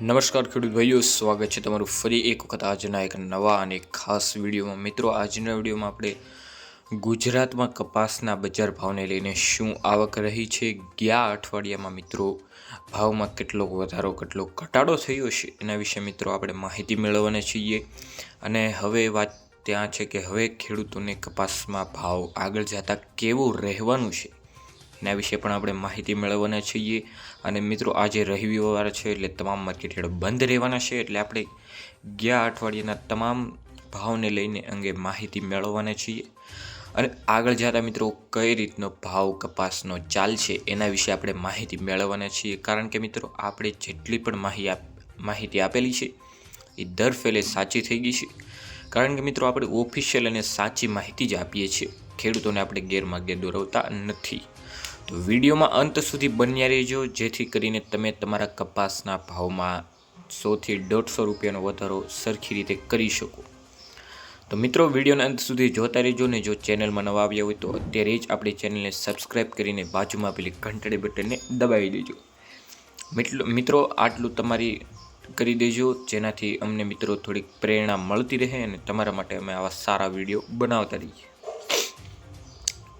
નમસ્કાર ખેડૂત ભાઈઓ, સ્વાગત છે તમારું ફરી એક વખત આજના એક નવા અને ખાસ વિડીયોમાં. મિત્રો, આજના વિડીયોમાં આપણે ગુજરાતમાં કપાસના બજાર ભાવને લઈને શું આવક રહી છે? ગયા અઠવાડિયામાં મિત્રો, ભાવમાં કેટલો વધારો, કેટલો ઘટાડો થયો છે? એના વિશે મિત્રો આપણે માહિતી મેળવવાના છીએ. અને હવે વાત ત્યાં છે કે હવે ખેડૂતોને કપાસમાં ભાવ આગળ જતાં કેવું રહેવાનું છે? એના વિશે પણ આપણે માહિતી મેળવવાના છીએ. અને મિત્રો આજે રવિવાર છે એટલે તમામ માર્કેટ યાર્ડ બંધ રહેવાના છે એટલે આપણે ગયા અઠવાડિયાના તમામ ભાવને લઈને અંગે માહિતી મેળવવાના છીએ. અને આગળ જતા મિત્રો, કઈ રીતનો ભાવ કપાસનો ચાલશે એના વિશે આપણે માહિતી મેળવવાના છીએ. કારણ કે મિત્રો, આપણે જેટલી પણ માહિતી માહિતી આપેલી છે, એ દર ફેલે સાચી થઈ ગઈ છે. કારણ કે મિત્રો, આપણે ઓફિશિયલ અને સાચી માહિતી જ આપીએ છીએ. ખેડૂતોને આપણે ગેરમાર્ગે દોરવતા નથી. વિડીયોમાં અંત સુધી બન્યા રહેજો, જેથી કરીને તમે તમારા કપાસના ભાવમાં સોથી દોઢસો રૂપિયાનો વધારો સરખી રીતે કરી શકો. તો મિત્રો, વિડીયોના અંત સુધી જોતા રહેજો ને જો ચેનલમાં નવા આવ્યા હોય તો અત્યારે જ આપણી ચેનલને સબસ્ક્રાઈબ કરીને બાજુમાં પેલી ઘંટડી બટનને દબાવી દેજો. મિત્રો મિત્રો, આટલું તમારી કરી દેજો, જેનાથી અમને મિત્રો થોડીક પ્રેરણા મળતી રહે અને તમારા માટે અમે આવા સારા વીડિયો બનાવતા રહીએ.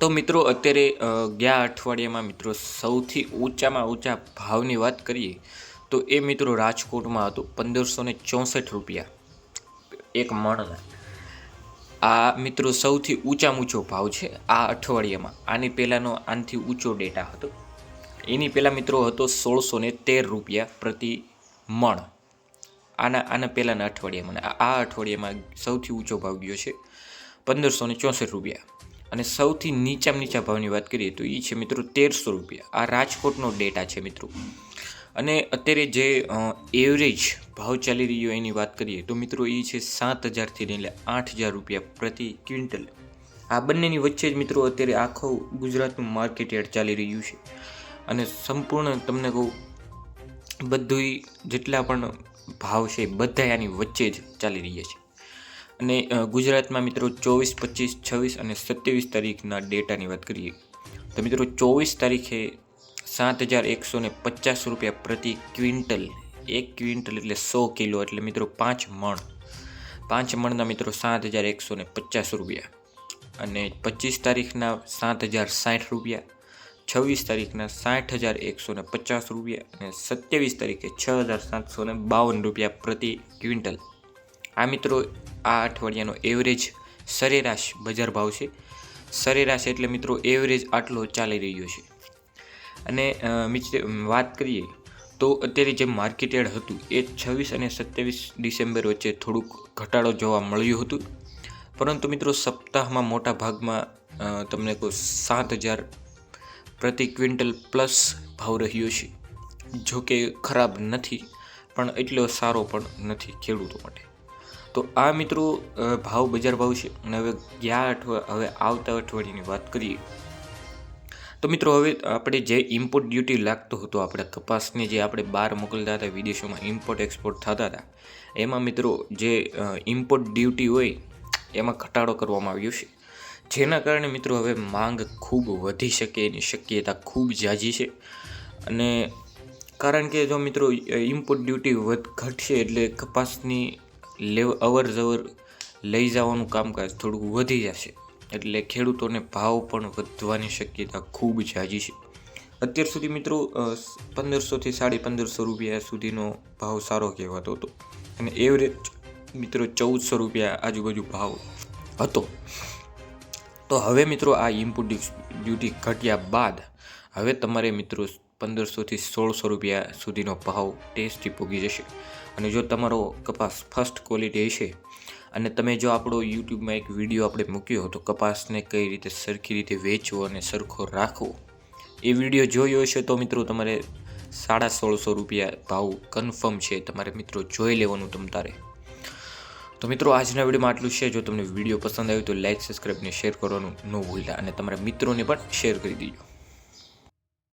તો મિત્રો, અત્યારે ગયા અઠવાડિયામાં મિત્રો, સૌથી ઊંચામાં ઊંચા ભાવની વાત કરીએ, તો એ મિત્રો રાજકોટમાં હતો પંદરસો ને ચોસઠ રૂપિયા, એક મણના. આ મિત્રો સૌથી ઊંચામાં ઊંચો ભાવ છે આ અઠવાડિયામાં. આની પહેલાંનો આનાથી ઊંચો ડેટા હતો. એની પહેલાં મિત્રો હતો સોળસો ને તેર રૂપિયા પ્રતિ મણ. આના આના પહેલાંના અઠવાડિયામાં. આ અઠવાડિયામાં સૌથી ઊંચો ભાવ ગયો છે પંદરસો ને ચોસઠ રૂપિયા. અને સૌથી નીચામાં નીચા ભાવની વાત કરીએ તો એ છે મિત્રો તેરસો રૂપિયા. આ રાજકોટનો ડેટા છે મિત્રો. અને અત્યારે જે એવરેજ ભાવ ચાલી રહ્યો એની વાત કરીએ તો મિત્રો એ છે સાત હજારથી લઈને આઠ હજાર રૂપિયા પ્રતિ ક્વિન્ટલ. આ બંનેની વચ્ચે જ મિત્રો અત્યારે આખું ગુજરાતનું માર્કેટ યાર્ડ ચાલી રહ્યું છે. અને સંપૂર્ણ તમને કહું, બધુંય જેટલા પણ ભાવ છે બધા આની વચ્ચે જ ચાલી રહ્યા છે. અને ગુજરાતમાં મિત્રો ચોવીસ, પચીસ, છવ્વીસ અને સત્યાવીસ તારીખના ડેટાની વાત કરીએ, તો મિત્રો ચોવીસ તારીખે સાત હજાર એકસો ને પચાસ રૂપિયા પ્રતિ ક્વિન્ટલ, એક ક્વિન્ટલ એટલે સો કિલો એટલે મિત્રો પાંચ મણ, પાંચ મણના મિત્રો સાત હજાર એકસો ને પચાસ રૂપિયા, અને પચીસ તારીખના સાત હજાર સાઠ રૂપિયા, છવ્વીસ તારીખના સાઠ હજાર એકસો ને પચાસ રૂપિયા અને સત્યાવીસ તારીખે છ હજાર સાતસો ને બાવન રૂપિયા પ્રતિ ક્વિન્ટલ. આ મિત્રો, આ અઠવાડિયાનો એવરેજ સરેરાશ બજાર ભાવ છે. સરેરાશ એટલે મિત્રો એવરેજ આટલો ચાલી રહ્યો છે. અને વાત કરીએ તો અત્યારે જે માર્કેટેડ હતું એ છવ્વીસ અને સત્યાવીસ ડિસેમ્બર વચ્ચે થોડુંક ઘટાડો જોવા મળ્યું હતું. પરંતુ મિત્રો, સપ્તાહમાં મોટા ભાગમાં તમને કોઈ સાત હજાર પ્રતિ ક્વિન્ટલ પ્લસ ભાવ રહ્યો છે. જો કે ખરાબ નથી, પણ એટલો સારો પણ નથી ખેડૂતો માટે. તો આ મિત્રો ભાવ બજાર ભાવ છે. અને હવે ગયા અઠવા, હવે આવતા અઠવાડિયાની વાત કરીએ. તો મિત્રો, હવે આપણે જે ઇમ્પોર્ટ ડ્યુટી લાગતો હતો, આપણે કપાસને જે આપણે બહાર મોકલતા હતા, વિદેશોમાં ઇમ્પોર્ટ એક્સપોર્ટ થતા હતા, એમાં મિત્રો જે ઇમ્પોર્ટ ડ્યુટી હોય, એમાં ઘટાડો કરવામાં આવ્યો છે. જેના કારણે મિત્રો હવે માંગ ખૂબ વધી શકે એની શક્યતા ખૂબ ઝાઝી છે. અને કારણ કે જો મિત્રો ઇમ્પોર્ટ ડ્યુટી વધ ઘટશે એટલે કપાસની લેવ અવર જવર લઈ જવાનું કામકાજ થોડું વધી જશે. એટલે ખેડૂતોને ભાવ પણ વધવાની શક્યતા ખૂબ જાજી છે. અત્યાર સુધી મિત્રો પંદરસોથી સાડી પંદરસો રૂપિયા સુધીનો ભાવ સારો કહેવાતો હતો. અને એવરેજ મિત્રો ચૌદસો રૂપિયા આજુબાજુ ભાવ હતો. તો હવે મિત્રો આ ઇનપુટ ડ્યુટી ઘટ્યા બાદ, હવે તમારે મિત્રો પંદરસોથી સોળસો રૂપિયા સુધીનો ભાવ ટેસ્ટી પૂગી જશે. અને જો તમારો કપાસ ફર્સ્ટ ક્વોલિટી હશે અને તમે જો આપણો યુટ્યુબમાં એક વીડિયો આપણે મૂક્યો હતો, કપાસને કઈ રીતે સરખી રીતે વેચવો અને સરખો રાખવો, એ વીડિયો જોયો હશે તો મિત્રો તમારે સાડા સોળસો રૂપિયા ભાવ કન્ફર્મ છે. તમારે મિત્રો જોઈ લેવાનું તમ તારે. તો મિત્રો આજના વિડીયોમાં આટલું છે. જો તમને વીડિયો પસંદ આવ્યો તો લાઇક સબસ્ક્રાઈબ ને શેર કરવાનું ન ભૂલતા અને તમારા મિત્રોને પણ શેર કરી દેજો.